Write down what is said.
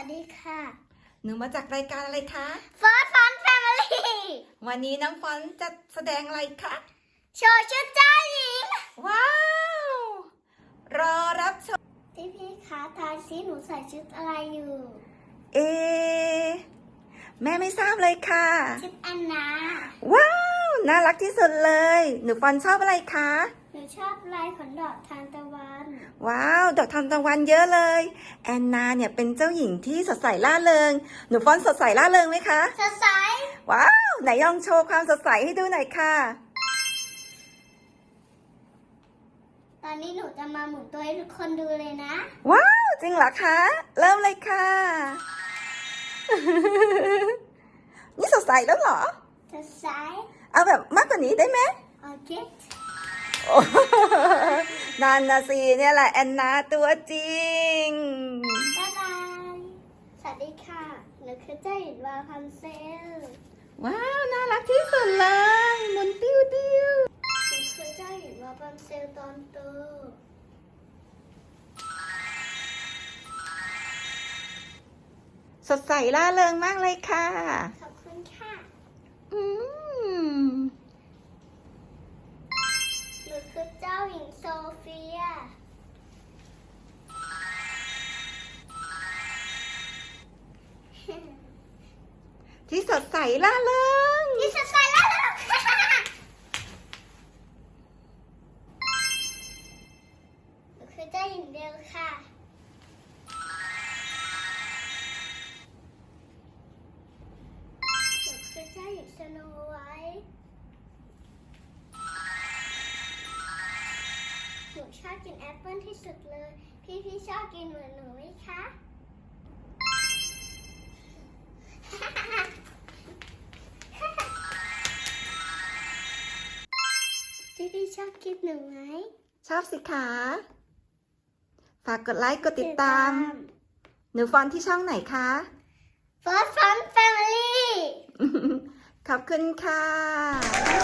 วัสดีค่ะ หนูมาจากรายการอะไรคะฟอสฟอนแฟมิลี่วันนี้น้องฟอนจะแสดงอะไรคะ โชว์ชุดเจ้าหญิง ว้าว รอรับชมพี่พี่ๆคะทายซิหนูใส่ชุดอะไรอยู่ เอ แม่ไม่ทราบเลยค่ะ ชุดแอนนา ว้าว น่ารักที่สุดเลย หนูฟอนชอบอะไรคะ หนูชอบลายขนดอกทานตะวัน ว้าว ดอกทานตะวันเยอะเลย แอนนาเนี่ยเป็นเจ้าหญิงที่สดใสล่าเริง หนูฟอนสดใสล่าเริงไหมคะ สดใส ว้าว ไหนลองโชว์ความสดใสให้ดูหน่อยค่ะ ตอนนี้หนูจะมาหมุนตัวให้ทุกคนดูเลยนะ ว้าว จริงเหรอคะ เริ่มเลยค่ะ นี่สดใสแล้วเหรอ สดใส เอาแบบมากกว่านี้ได้ไหมโอเคโอ้นันนะสิเนี่ยแหละแอนนาตัวจริง บ๊ายบาย สวัสดีค่ะ หนูคือเจ้าหญิงวาพันเซล ว้าว น่ารักที่สุดเลยหมุนติ้วติ้วหนูคือเจ้าหญิงวาพันเซลตอนโตสดใสล่าเริงมากเลยค่ะ ขอบคุณค่ะ อืม หนูคือเจ้าหญิงโซเฟีย ที่สดใสล่าเริงที่สดใสแล้วล่ะหนูคือเจ้าหญิงเดลค่ะ โนไวท์หนูชอบกินแอปเปิ้ลที่สุดเลย พี่พี่ๆชอบกินเหมือนหนูไหมคะพี่พี่ๆชอบกินหนูไหมชอบสิคะฝากกดไลค์กดติดตาม หนูฟอนที่ช่องไหนคะฟอสฟอนแฟมิลี่ ขอบคุณค่ะ